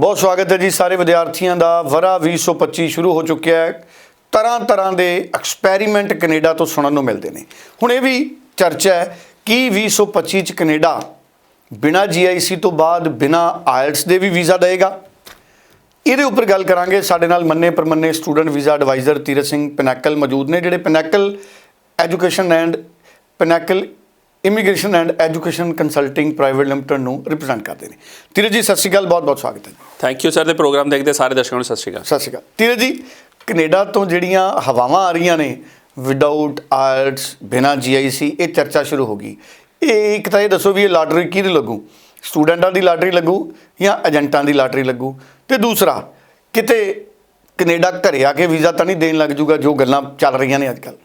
ਬਹੁਤ ਸਵਾਗਤ ਹੈ ਜੀ ਸਾਰੇ ਵਿਦਿਆਰਥੀਆਂ ਦਾ। ਵਰਾ 2025 ਸ਼ੁਰੂ ਹੋ ਚੁੱਕਿਆ ਹੈ। ਤਰ੍ਹਾਂ ਤਰ੍ਹਾਂ ਦੇ ਐਕਸਪੈਰੀਮੈਂਟ ਕੈਨੇਡਾ ਤੋਂ ਸੁਣਨ ਨੂੰ ਮਿਲਦੇ ਨੇ। ਹੁਣ ਇਹ ਵੀ ਚਰਚਾ ਹੈ ਕਿ 2025 ਚ ਕੈਨੇਡਾ ਬਿਨਾ ਜੀਆਈਸੀ ਤੋਂ ਬਾਅਦ ਬਿਨਾ ਆਇਲਟਸ ਦੇ ਵੀ ਵੀਜ਼ਾ ਦੇਗਾ ਇਹਦੇ ਉੱਪਰ ਗੱਲ ਕਰਾਂਗੇ। ਸਾਡੇ ਨਾਲ ਮੰਨੇ ਪਰਮੰਨੇ student visa adviser Tirath Singh Pinnacle ਮੌਜੂਦ ਨੇ, ਜਿਹੜੇ Pinnacle education and Pinnacle immigration and education consulting private limited ਨੂੰ ਰਿਪਰੈਜ਼ੈਂਟ ਕਰਦੇ ਨੇ। ਤੀਰਤ ਜੀ ਸਤਿ ਸ਼੍ਰੀ ਅਕਾਲ ਬਹੁਤ ਬਹੁਤ ਸਵਾਗਤ ਹੈ ਜੀ। ਥੈਂਕ ਯੂ ਸਰ ਦੇ ਪ੍ਰੋਗਰਾਮ ਦੇਖਦੇ ਸਾਰੇ ਦਰਸ਼ਕਾਂ ਨੂੰ ਸਤਿ ਸ਼੍ਰੀ ਅਕਾਲ। ਸਤਿ ਸ਼੍ਰੀ ਅਕਾਲ। ਤੀਰਤ ਜੀ ਕੈਨੇਡਾ ਤੋਂ ਜਿਹੜੀਆਂ ਹਵਾਵਾਂ ਆ ਰਹੀਆਂ ਨੇ ਵਿਦਆਊਟ ਆਇਲਟਸ ਬਿਨਾ ਜੀਆਈਸੀ ਇਹ ਚਰਚਾ ਸ਼ੁਰੂ ਹੋ ਗਈ। ਇਹ ਇੱਕ ਤਾਂ ਇਹ ਦੱਸੋ ਵੀ ਇਹ ਲਾਟਰੀ ਕਿਹਦੀ ਲੱਗੂ? ਸਟੂਡੈਂਟਾਂ ਦੀ ਲਾਟਰੀ ਲੱਗੂ ਜਾਂ ਏਜੰਟਾਂ ਦੀ ਲਾਟਰੀ ਲੱਗੂ? ਤੇ ਦੂਸਰਾ ਕਿਤੇ ਕੈਨੇਡਾ ਘਰੇ ਆ ਕੇ ਵੀਜ਼ਾ ਤਾਂ ਨਹੀਂ ਦੇਣ ਲੱਗ ਜੂਗਾ ਜੋ ਗੱਲਾਂ ਚੱਲ ਰਹੀਆਂ ਨੇ ਅੱਜਕੱਲ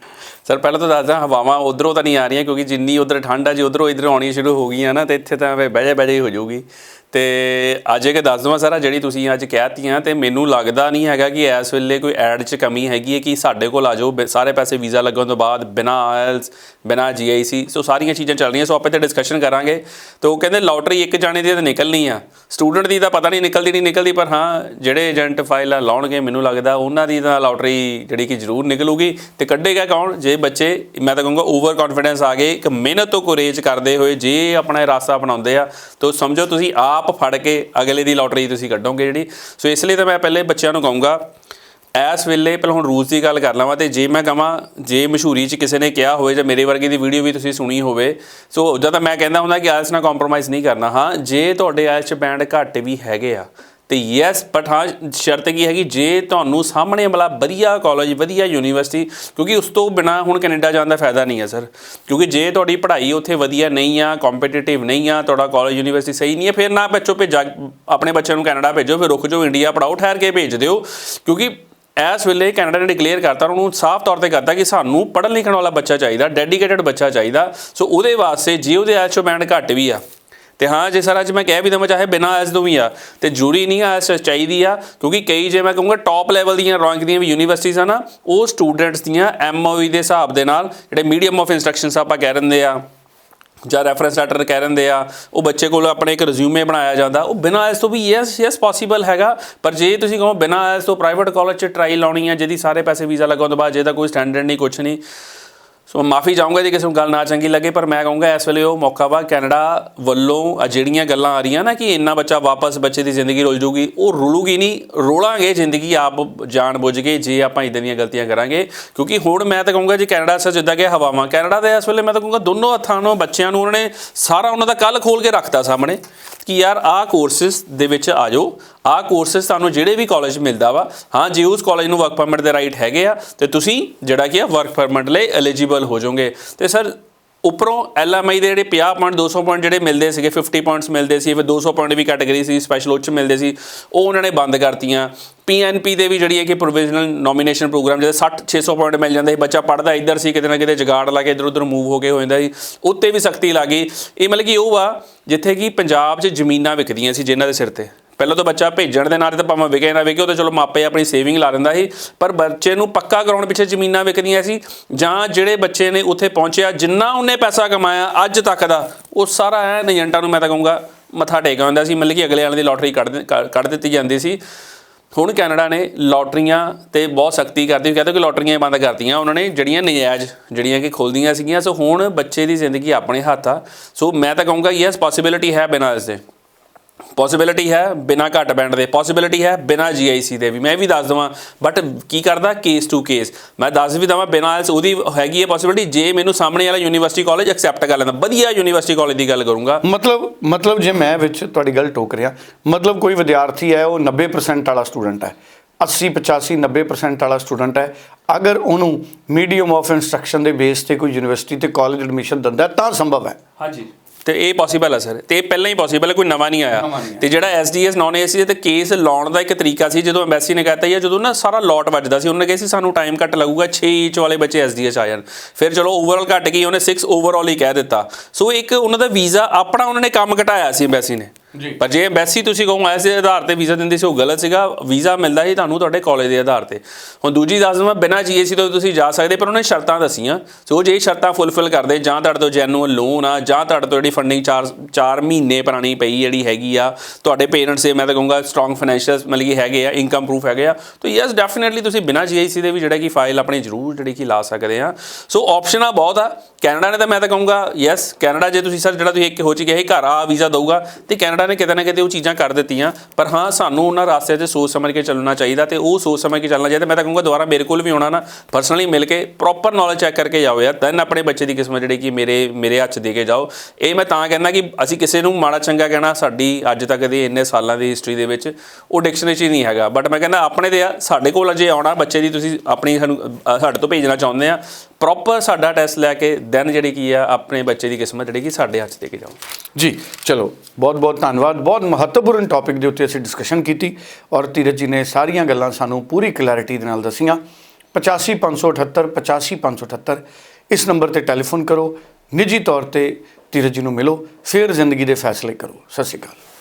ਸਰ, ਪਹਿਲਾਂ ਤਾਂ ਦੱਸਦਾ, ਹਵਾਵਾਂ ਉਧਰੋਂ ਤਾਂ ਨਹੀਂ ਆ ਰਹੀਆਂ ਕਿਉਂਕਿ ਜਿੰਨੀ ਉਧਰ ਠੰਡ ਆ, ਜੀ ਉਧਰੋਂ ਇਧਰ ਆਉਣੀ ਸ਼ੁਰੂ ਹੋ ਗਈਆਂ ਨਾ, ਤੇ ਇੱਥੇ ਤਾਂ ਵੇ ਬਹਿ ਜਾ ਹੀ ਹੋ ਜਾਊਗੀ। ਤੇ ਅੱਜ ਇਹ ਦੱਸ ਦਵਾਂ ਸਾਰਾ ਜਿਹੜੀ ਤੁਸੀਂ ਅੱਜ ਕਹਿਤੀਆਂ ਤੇ ਮੈਨੂੰ ਲੱਗਦਾ ਨਹੀਂ ਹੈਗਾ ਕਿ ਇਸ ਵੇਲੇ ਕੋਈ ਐਡ 'ਚ ਕਮੀ ਹੈਗੀ ਹੈ ਕਿ ਸਾਡੇ ਕੋਲ ਆ ਜਾਓ, ਬ- ਸਾਰੇ ਪੈਸੇ ਵੀਜ਼ਾ ਲੱਗਣ ਤੋਂ ਬਾਅਦ, ਬਿਨਾ ਆਇਲਸ, ਬਿਨਾ ਜੀਆਈਸੀ ਸੋ ਸਾਰੀਆਂ ਚੀਜ਼ਾਂ ਚੱਲ ਰਹੀਆਂ, ਸੋ ਆਪਾਂ ਤੇ ਡਿਸਕਸ਼ਨ ਕਰਾਂਗੇ। ਤੇ ਉਹ ਕਹਿੰਦੇ ਲੋਟਰੀ ਇੱਕ ਜਾਣੇ ਦੀ ਤਾਂ ਨਿਕਲਣੀ ਆ। ਸਟੂਡੈਂਟ ਦੀ ਤਾਂ ਪਤਾ ਨਹੀਂ ਨਿਕਲਦੀ ਨਹੀਂ ਨਿਕਲਦੀ, ਪਰ ਹਾਂ, ਜਿਹੜੇ ਏਜੰਟ ਫਾਈਲਾਂ ਲਾਉਣਗੇ, ਮੈਨੂੰ ਲੱਗਦਾ ਉਹਨਾਂ ਦੀ ਤਾਂ ਲੋਟਰੀ ਜਿਹੜੀ ਕਿ ਜ਼ਰੂਰ ਨਿਕਲੂਗੀ। ਤੇ ਕੱਢੇਗਾ ਕੌਣ? ਜੇ ਬੱਚੇ, ਮੈਂ ਤਾਂ ਕਹੂੰਗਾ ਓਵਰ ਕੌਨਫੀਡੈਂਸ ਆ ਗਏ, ਇੱਕ ਮਿਹਨਤ ਤੋਂ ਗੁਰੇਜ਼ ਕਰਦੇ ਹੋਏ ਜੇ ਆਪਣਾ ਇਹ ਰਾਸਤਾ ਅਪਣਾਉਂਦੇ ਆ, ਤਾਂ ਸਮਝੋ ਤੁਸੀਂ ਆਪ ਆਪ ਫੜ ਕੇ ਅਗਲੇ ਦੀ ਲੋਟਰੀ ਤੁਸੀਂ ਕੱਢੋਗੇ ਜਿਹੜੀ। ਸੋ ਇਸ ਲਈ ਤਾਂ ਮੈਂ ਪਹਿਲੇ ਬੱਚਿਆਂ ਨੂੰ ਕਹੂੰਗਾ, ਇਸ ਵੇਲੇ ਪਹਿਲਾਂ ਹੁਣ ਰੂਲਸ ਦੀ ਗੱਲ ਕਰ ਲਵਾਂ ਤੇ ਜੇ ਮੈਂ ਕਹਾਂ ਜੇ ਮਸ਼ਹੂਰੀ 'ਚ ਕਿਸੇ ਨੇ ਕਿਹਾ ਹੋਵੇ ਜਾਂ ਮੇਰੇ ਵਰਗੇ ਦੀ ਵੀਡੀਓ ਵੀ ਤੁਸੀਂ ਸੁਣੀ ਹੋਵੇ, ਸੋ ਉਦੋਂ ਤਾਂ ਮੈਂ ਕਹਿੰਦਾ ਹੁੰਦਾ ਕਿ ਆਇਲਸ ਨਾਲ ਕੰਪਰੋਮਾਈਜ਼ ਨਹੀਂ ਕਰਨਾ। ਹਾਂ, ਜੇ ਤੁਹਾਡੇ ਆਇਲਸ 'ਚ ਬੈਂਡ ਘੱਟ ਵੀ ਹੈਗੇ ਆ ਤੇ ਯੈਸ ਬਟ ਹਾਂ, ਸ਼ਰਤ ਕੀ ਹੈਗੀ? ਜੇ ਤੁਹਾਨੂੰ ਸਾਹਮਣੇ ਵਾਲਾ ਵਧੀਆ ਕਾਲਜ ਵਧੀਆ ਯੂਨੀਵਰਸਿਟੀ ਕਿਉਂਕਿ ਉਸ ਤੋਂ ਬਿਨਾ ਹੁਣ ਕੈਨੇਡਾ ਜਾਣ ਦਾ ਫਾਇਦਾ ਨਹੀਂ ਹੈ ਸਰ ਕਿਉਂਕਿ ਜੇ ਤੁਹਾਡੀ ਪੜ੍ਹਾਈ ਉੱਥੇ ਵਧੀਆ ਨਹੀਂ ਆ ਕੰਪੀਟੀਟਿਵ ਨਹੀਂ ਆ, ਤੁਹਾਡਾ ਕਾਲਜ ਯੂਨੀਵਰਸਿਟੀ ਸਹੀ ਨਹੀਂ ਹੈ, ਫਿਰ ਨਾ ਬੱਚੋ ਭੇਜਾ, ਆਪਣੇ ਬੱਚਿਆਂ ਨੂੰ ਕੈਨੇਡਾ ਭੇਜੋ, ਫਿਰ ਰੁਕ ਜਾਓ, ਇੰਡੀਆ ਪੜਾਓ ਠਹਿਰ ਕੇ ਭੇਜ ਦਿਓ। ਕਿਉਂਕਿ ਇਸ ਵੇਲੇ ਕੈਨੇਡਾ ਨੇ ਡਿਕਲੇਅਰ ਕਰਤਾ, ਉਹਨੂੰ ਸਾਫ਼ ਤੌਰ ਤੇ ਕਰਤਾ ਕਿ ਸਾਨੂੰ ਪੜ੍ਹਨ ਲਿਖਣ ਵਾਲਾ ਬੱਚਾ ਚਾਹੀਦਾ ਡੈਡੀਕੇਟਡ ਬੱਚਾ ਚਾਹੀਦਾ। ਸੋ ਉਹਦੇ ਵਾਸਤੇ, ਜੇ ਉਹਦੇ ਐਚਓ ਬੈਂਡ ਘੱਟ ਵੀ ਆ ਤੇ ਹਾਂ, ਜੇ ਸਰ ਅੱਜ ਮੈਂ ਕਹਿ ਵੀ ਦਵਾਂ, ਚਾਹੇ ਬਿਨਾ ਐਸ ਤੋਂ ਵੀ ਆ, ਤੇ ਜ਼ਰੂਰੀ ਨਹੀਂ ਆ ਐਸ ਚਾਹੀਦੀ ਆ, ਕਿਉਂਕਿ ਕਈ ਜੇ ਮੈਂ ਕਹੂੰਗਾ ਟੌਪ ਲੈਵਲ ਦੀਆਂ ਰੈਂਕ ਦੀਆਂ ਵੀ ਯੂਨੀਵਰਸਿਟੀਆਂ ਆ ਨਾ, ਉਹ ਸਟੂਡੈਂਟਸ ਦੀਆਂ ਐਮਓਈ ਦੇ ਹਿਸਾਬ ਦੇ ਨਾਲ, ਜਿਹੜੇ ਮੀਡੀਅਮ ਆਫ ਇਨਸਟਰਕਸ਼ਨਸ ਆਪਾਂ ਕਹਿ ਦਿੰਦੇ ਆ, ਜਾਂ ਰੈਫਰੈਂਸ ਲੈਟਰ ਕਹਿ ਦਿੰਦੇ ਆ, ਉਹ ਬੱਚੇ ਕੋਲ ਆਪਣੇ ਇੱਕ ਰਿਜ਼ਿਊਮੇ ਬਣਾਇਆ ਜਾਂਦਾ, ਉਹ ਬਿਨਾਂ ਇਸ ਤੋਂ ਵੀ ਯੈਸ ਯੈਸ ਪੋਸੀਬਲ ਹੈਗਾ, ਪਰ ਜੇ ਤੁਸੀਂ ਕਹੋ ਬਿਨਾਂ ਇਸ ਤੋਂ ਪ੍ਰਾਈਵੇਟ ਕਾਲਜ 'ਚ ਟਰਾਈ ਲਾਉਣੀ ਆ, ਜਿਹਦੀ ਸਾਰੇ ਪੈਸੇ ਵੀਜ਼ਾ ਲੱਗਣ ਤੋਂ ਬਾਅਦ ਜਿਹਦਾ ਕੋਈ ਸਟੈਂਡਰਡ ਨਹੀਂ ਕੁਝ ਨਹੀਂ ਸੋ ਮਾਫੀ ਚਾਹੂੰਗਾ ਜੇ ਕਿਸੇ ਨੂੰ ਗੱਲ ਨਾ ਚੰਗੀ ਲੱਗੇ, ਪਰ ਮੈਂ ਕਹੂੰਗਾ ਇਸ ਵੇਲੇ ਉਹ ਮੌਕਾ ਵਾ ਕੈਨੇਡਾ ਵੱਲੋਂ ਆ ਜਿਹੜੀਆਂ ਗੱਲਾਂ ਆ ਰਹੀਆਂ ਨਾ ਕਿ ਇੰਨਾ ਬੱਚਾ ਵਾਪਸ ਬੱਚੇ ਦੀ ਜ਼ਿੰਦਗੀ ਰੁਲ ਜੂਗੀ, ਉਹ ਰੁਲੂਗੀ ਨਹੀਂ, ਰੋਲਾਂਗੇ ਜ਼ਿੰਦਗੀ ਆਪ ਜਾਣ ਬੁੱਝ ਕੇ ਜੇ ਆਪਾਂ ਇਦਾਂ ਦੀਆਂ ਗਲਤੀਆਂ ਕਰਾਂਗੇ। ਕਿਉਂਕਿ ਹੁਣ ਮੈਂ ਤਾਂ ਕਹੂੰਗਾ ਜੀ ਕੈਨੇਡਾ ਸਰ ਜਿੱਦਾਂ ਕਿ ਹਵਾਵਾਂ, ਕੈਨੇਡਾ ਦੇ ਇਸ ਵੇਲੇ ਮੈਂ ਤਾਂ ਕਹੂੰਗਾ ਦੋਨੋਂ ਹੱਥਾਂ ਨੂੰ ਬੱਚਿਆਂ ਨੂੰ ਉਹਨਾਂ ਨੇ ਸਾਰਾ ਉਹਨਾਂ ਦਾ ਕੱਲ ਖੋਲ ਕੇ ਰੱਖਤਾ ਸਾਹਮਣੇ। ਕਿ ਯਾਰ, ਆਹ ਕੋਰਸਸ ਦੇ ਵਿੱਚ ਆ ਜਾਓ। ਆਹ ਕੋਰਸਸ ਤੁਹਾਨੂੰ ਜਿਹੜੇ ਵੀ ਕਾਲਜ ਮਿਲਦਾ ਵਾ, ਹਾਂ, ਜੇ ਉਸ ਕਾਲਜ ਨੂੰ ਵਰਕ ਪਰਮਿਟ ਦੇ ਰਾਈਟ ਹੈਗੇ ਆ, ਤੇ ਤੁਸੀਂ ਜਿਹੜਾ ਕਿ ਆ ਵਰਕ ਪਰਮਿਟ ਲਈ ਐਲੀਜੀਬਲ ਹੋ ਜਾਓਗੇ। ਤੇ ਸਰ ਉੱਪਰੋਂ ਐਲਐਮਆਈ ਦੇ ਜਿਹੜੇ 50 ਪੁਆਇੰਟ 200 ਪੁਆਇੰਟ ਜਿਹੜੇ ਮਿਲਦੇ ਸੀਗੇ 50 ਪੁਆਇੰਟਸ ਮਿਲਦੇ ਸੀ, ਫਿਰ 200 ਪੁਆਇੰਟ ਵੀ ਕੈਟਾਗਰੀ ਸੀ ਸਪੈਸ਼ਲ ਉੱਚ ਮਿਲਦੇ ਸੀ, ਉਹ ਉਹਨਾਂ ਨੇ ਬੰਦ ਕਰਤੀਆਂ। ਪੀਐਨਪੀ ਦੇ ਵੀ ਜਿਹੜੀ ਹੈ ਕਿ ਪ੍ਰੋਵੀਜ਼ਨਲ ਨੋਮੀਨੇਸ਼ਨ ਪ੍ਰੋਗਰਾਮ ਜਿਹਦੇ 60 600 ਪੁਆਇੰਟ ਮਿਲ ਜਾਂਦੇ ਸੀ, ਬੱਚਾ ਪੜਦਾ ਇੱਧਰ ਸੀ, ਕਿਤੇ ਨਾ ਕਿਤੇ ਜਗਾੜ ਲਾ ਕੇ ਇੱਧਰ ਉੱਧਰ ਮੂਵ ਹੋ ਕੇ ਹੋ ਜਾਂਦਾ ਸੀ, ਉੱਤੇ ਵੀ ਸਖਤੀ ਲੱਗੀ ਇਹ ਮਤਲਬ ਕਿ ਉਹ ਆ ਜਿੱਥੇ ਕਿ ਪੰਜਾਬ 'ਚ ਜ਼ਮੀਨਾਂ ਵਿਕਦੀਆਂ ਸੀ, ਜਿਨ੍ਹਾਂ ਦੇ ਸਿਰ ਤੇ। ਪਹਿਲਾਂ ਤਾਂ ਬੱਚਾ ਭੇਜਣ ਦੇ ਨਾਤੇ ਤਾਂ ਭਾਵੇਂ ਵਿਕੇ ਨਾ ਵਿਕੇ, ਉਹ ਤਾਂ ਚਲੋ ਮਾਪੇ ਆਪਣੀ ਸੇਵਿੰਗ ਲਾ ਦਿੰਦਾ ਸੀ, ਪਰ ਬੱਚੇ ਨੂੰ ਪੱਕਾ ਕਰਾਉਣ ਪਿੱਛੇ ਜ਼ਮੀਨਾਂ ਵਿਕਦੀਆਂ ਸੀ, ਜਾਂ ਜਿਹੜੇ ਬੱਚੇ ਨੇ ਉੱਥੇ ਪਹੁੰਚਿਆ, ਜਿੰਨਾ ਉਹਨੇ ਪੈਸਾ ਕਮਾਇਆ ਅੱਜ ਤੱਕ ਦਾ, ਉਹ ਸਾਰਾ ਐ ਏਜੰਟਾਂ ਨੂੰ ਮੈਂ ਤਾਂ ਕਹੂੰਗਾ, ਮੱਥਾ ਟੇਕਿਆ ਹੁੰਦਾ ਸੀ, ਮਤਲਬ ਕਿ ਅਗਲੇ ਵਾਲੇ ਦੀ ਲੋਟਰੀ ਕੱਢ ਕੱਢ ਦਿੱਤੀ ਜਾਂਦੀ ਸੀ। ਹੁਣ ਕੈਨੇਡਾ ਨੇ ਲੋਟਰੀਆਂ ਤੇ ਬਹੁਤ ਸਖਤੀ ਕਰਦੀ ਕਹਿੰਦੇ ਕਿ ਲੋਟਰੀਆਂ ਬੰਦ ਕਰਤੀਆਂ ਉਹਨਾਂ ਨੇ, ਜਿਹੜੀਆਂ ਨਜਾਇਜ਼, ਜਿਹੜੀਆਂ ਕਿ ਖੋਲਦੀਆਂ ਸੀਗੀਆਂ, ਸੋ ਹੁਣ ਬੱਚੇ ਦੀ ਜ਼ਿੰਦਗੀ ਆਪਣੇ ਹੱਥ ਆ। ਸੋ ਮੈਂ ਤਾਂ ਕਹੂੰਗਾ ਯੈਸ ਪੋਸਿਬਿਲਿਟੀ ਹੈ ਬਿਨਾਂ ਇਸ ਦੇ। ਪੋਸਿਬਿਲਿਟੀ ਹੈ ਬਿਨਾ ਘੱਟ ਬੈਂਡ ਦੇ। ਪੋਸਿਬਿਲਿਟੀ ਹੈ ਬਿਨਾ ਜੀਆਈਸੀ ਦੇ ਵੀ। ਮੈਂ ਵੀ ਦੱਸ ਦਵਾਂ ਬਟ ਕੀ ਕਰਦਾ? ਕੇਸ ਟੂ ਕੇਸ ਮੈਂ ਦੱਸ ਵੀ ਦਵਾਂ ਬਿਨਾ ਐਲਸ ਉਹਦੀ ਹੈਗੀ ਹੈ ਪੋਸਿਬਿਲਿਟੀ ਜੇ ਮੈਨੂੰ ਸਾਹਮਣੇ ਵਾਲਾ ਯੂਨੀਵਰਸਿਟੀ ਕਾਲਜ ਐਕਸੈਪਟ ਕਰ ਲੈਂਦਾ ਵਧੀਆ ਯੂਨੀਵਰਸਿਟੀ ਕਾਲਜ ਦੀ ਗੱਲ ਕਰੂੰਗਾ। ਮਤਲਬ ਮਤਲਬ ਜੇ ਮੈਂ ਵਿੱਚ ਤੁਹਾਡੀ ਗੱਲ ਟੋਕ ਰਿਹਾ ਮਤਲਬ ਕੋਈ ਵਿਦਿਆਰਥੀ ਹੈ ਉਹ 90% ਵਾਲਾ ਸਟੂਡੈਂਟ ਹੈ। 80 85 90% ਵਾਲਾ ਸਟੂਡੈਂਟ ਹੈ। ਅਗਰ ਉਹਨੂੰ ਮੀਡੀਅਮ ਆਫ ਇਨਸਟਰਕਸ਼ਨ ਦੇ ਬੇਸ ਤੇ ਕੋਈ ਯੂਨੀਵਰਸਿਟੀ ਤੇ ਕਾਲਜ ਐਡਮਿਸ਼ਨ ਦਿੰਦਾ ਤਾਂ ਸੰਭਵ ਹੈ। ਹਾਂਜੀ। ਤੇ ਇਹ ਪੋਸੀਬਲ ਹੈ ਸਰ ਤੇ ਇਹ ਪਹਿਲਾਂ ਹੀ ਪੋਸੀਬਲ ਹੈ ਕੋਈ ਨਵਾਂ ਨਹੀਂ ਆਇਆ। ਤੇ ਜਿਹੜਾ ਐਸਡੀਐਸ ਨਾਨ ਏਸੀ ਤੇ ਕੇਸ ਲਾਉਣ ਦਾ ਇੱਕ ਤਰੀਕਾ ਸੀ ਜਦੋਂ ਐਮਬੈਸੀ ਨੇ ਕਹਤਾ ਇਹ ਜਦੋਂ ਨਾ ਸਾਰਾ ਲੋਟ ਵੱਜਦਾ ਸੀ ਉਹਨੇ ਕਿਹਾ ਸੀ ਸਾਨੂੰ ਟਾਈਮ ਘੱਟ ਲੱਗੂਗਾ 6 ਇੰਚ ਵਾਲੇ ਬੱਚੇ ਐਸਡੀਐਸ ਆ ਜਾਣ। ਫਿਰ ਚਲੋ ਓਵਰਆਲ ਘੱਟ ਗਈ ਉਹਨੇ 6 ਓਵਰਆਲ ਹੀ ਕਹਿ ਦਿੱਤਾ। ਸੋ ਇੱਕ ਉਹਨਾਂ ਦਾ ਵੀਜ਼ਾ ਆਪਣਾ ਉਹਨਾਂ ਨੇ ਕੰਮ ਘਟਾਇਆ ਸੀ ਐਮਬੈਸੀ ਨੇ। ਜੀ। ਪਰ ਜੇ ਐਮਬੈਸੀ ਤੁਸੀਂ ਕਹੋ ਐਸੇ ਆਧਾਰ ਤੇ ਵੀਜ਼ਾ ਦਿੰਦੇ ਸੀ, ਉਹ ਗਲਤ ਸੀਗਾ। ਵੀਜ਼ਾ ਮਿਲਦਾ ਸੀ ਤੁਹਾਨੂੰ ਤੁਹਾਡੇ ਕਾਲਜ ਦੇ ਆਧਾਰ ਤੇ। ਹੁਣ ਦੂਜੀ ਦੱਸ ਦਵਾਂ, ਬਿਨਾਂ ਜੀਏਸੀ ਤੋਂ ਤੁਸੀਂ ਜਾ ਸਕਦੇ, ਪਰ ਉਹਨੇ ਸ਼ਰਤਾਂ ਦੱਸੀਆਂ। ਸੋ ਜੇ ਸ਼ਰਤਾਂ ਫੁੱਲਫਿਲ ਕਰਦੇ, ਜਾਂ ਤੁਹਾਡੇ ਤੋਂ ਜੈਨੂਅਲ ਲੋਨ ਆ, ਜਾਂ ਤੁਹਾਡੇ ਤੋਂ ਜਿਹੜੀ ਫੰਡਿੰਗ 4 4 ਮਹੀਨੇ ਪੁਰਾਣੀ ਪਈ ਜਿਹੜੀ ਹੈਗੀ ਆ, ਤੁਹਾਡੇ ਪੇਰੈਂਟਸ ਦੇ, ਮੈਂ ਤਾਂ ਕਹੂੰਗਾ ਸਟਰੋਂਗ ਫਾਈਨੈਂਸ਼ੀਅਲ ਮਤਲਬ ਕਿ ਹੈਗੇ ਆ ਇਨਕਮ ਪ੍ਰੂਫ ਹੈਗੇ ਆ। ਤਾਂ ਯੈਸ ਡੈਫੀਨਿਟਲੀ ਤੁਸੀਂ ਬਿਨਾਂ ਜੀਆਈਸੀ ਦੇ ਵੀ ਜਿਹੜਾ ਕਿ ਫਾਈਲ ਆਪਣੀ ਜ਼ਰੂਰ ਜਿਹੜੀ ਕਿ ਲਾ ਸਕਦੇ ਆ। ਸੋ ਆਪਸ਼ਨਾਂ ਬਹੁਤ ਆ। ਕੈਨੇਡਾ ਨੇ ਤਾਂ ਮੈਂ ਤਾਂ ਕਹੂੰਗਾ ਯੈਸ ਕੈਨੇਡਾ ਜੇ ਤੁਸੀਂ ਸਰ ਜਿਹੜਾ ਤੁਸੀਂ ਇੱਕ ਹੋ ਚ ਗਏ ਘਰ ਆ, ਵੀਜ਼ਾ ਦਊਗਾ, ਤੇ ਕੈਨੇਡਾ ਨੇ ਕਿਤੇ ਨਾ ਕਿਤੇ ਉਹ ਚੀਜ਼ਾਂ ਕਰ ਦਿੱਤੀਆਂ, ਪਰ ਹਾਂ, ਸਾਨੂੰ ਉਹਨਾਂ ਰਾਸਤੇ 'ਚ ਸੋਚ ਸਮਝ ਕੇ ਚੱਲਣਾ ਚਾਹੀਦਾ ਤੇ ਉਹ ਸੋਚ ਸਮਝ ਕੇ ਚੱਲਣਾ ਚਾਹੀਦਾ। ਮੈਂ ਤਾਂ ਕਹੂੰਗਾ ਦੁਬਾਰਾ ਮੇਰੇ ਕੋਲ ਵੀ ਆਉਣਾ ਨਾ ਪਰਸਨਲੀ ਮਿਲ ਕੇ ਪ੍ਰੋਪਰ ਨੌਲੇਜ ਚੈੱਕ ਕਰਕੇ ਜਾਓ ਯਾਰ। ਦੈਨ ਆਪਣੇ ਬੱਚੇ ਦੀ ਕਿਸਮਤ ਜਿਹੜੀ ਕਿ ਮੇਰੇ ਮੇਰੇ ਹੱਥ 'ਚ ਦੇ ਕੇ ਜਾਓ। ਇਹ ਮੈਂ ਤਾਂ ਕਹਿੰਦਾ ਕਿ ਅਸੀਂ ਕਿਸੇ ਨੂੰ ਮਾੜਾ ਚੰਗਾ ਕਹਿਣਾ ਸਾਡੀ ਅੱਜ ਤੱਕ ਦੇ ਇੰਨੇ ਸਾਲਾਂ ਦੀ ਹਿਸਟਰੀ ਦੇ ਵਿੱਚ ਉਹ ਡਿਕਸ਼ਨਰੀ 'ਚ ਹੀ ਨਹੀਂ ਹੈਗਾ। ਬਟ ਮੈਂ ਕਹਿੰਦਾ ਆਪਣੇ ਦੇ ਆ, ਸਾਡੇ ਕੋਲ ਅਜੇ ਆਉਣਾ, ਬੱਚੇ ਦੀ ਤੁਸੀਂ ਆਪਣੀ ਸਾਨੂੰ ਸਾਡੇ ਤੋਂ ਭੇਜਣਾ ਚਾਹੁੰਦੇ ਆ। ਪ੍ਰੋਪਰ ਸਾਡਾ ਟੈਸਟ ਲੈ ਕੇ ਦੈਨ ਜਿਹੜੀ ਕੀ ਆ, ਆਪਣੇ ਬੱਚੇ ਦੀ ਕਿਸਮਤ ਜਿਹੜੀ ਕਿ ਸਾਡੇ ਹੱਥ ਦੇ ਕੇ ਜਾਓ। ਜੀ, ਚਲੋ, ਬਹੁਤ ਬਹੁਤ ਧੰਨਵਾਦ। ਬਹੁਤ ਮਹੱਤਵਪੂਰਨ ਟੌਪਿਕ ਦੇ ਉੱਤੇ ਅਸੀਂ ਡਿਸਕਸ਼ਨ ਕੀਤੀ ਔਰ ਧੀਰਜ ਜੀ ਨੇ ਸਾਰੀਆਂ ਗੱਲਾਂ ਸਾਨੂੰ ਪੂਰੀ ਕਲੈਰਿਟੀ ਦੇ ਨਾਲ ਦੱਸੀਆਂ। 85578 85578 ਇਸ ਨੰਬਰ ਤੇ ਟੈਲੀਫੋਨ ਕਰੋ। ਨਿੱਜੀ ਤੌਰ ਤੇ ਧੀਰਜ ਜੀ ਨੂੰ ਮਿਲੋ। ਫਿਰ ਜ਼ਿੰਦਗੀ ਦੇ ਫੈਸਲੇ ਕਰੋ। ਸਤਿ ਸ਼੍ਰੀ ਅਕਾਲ।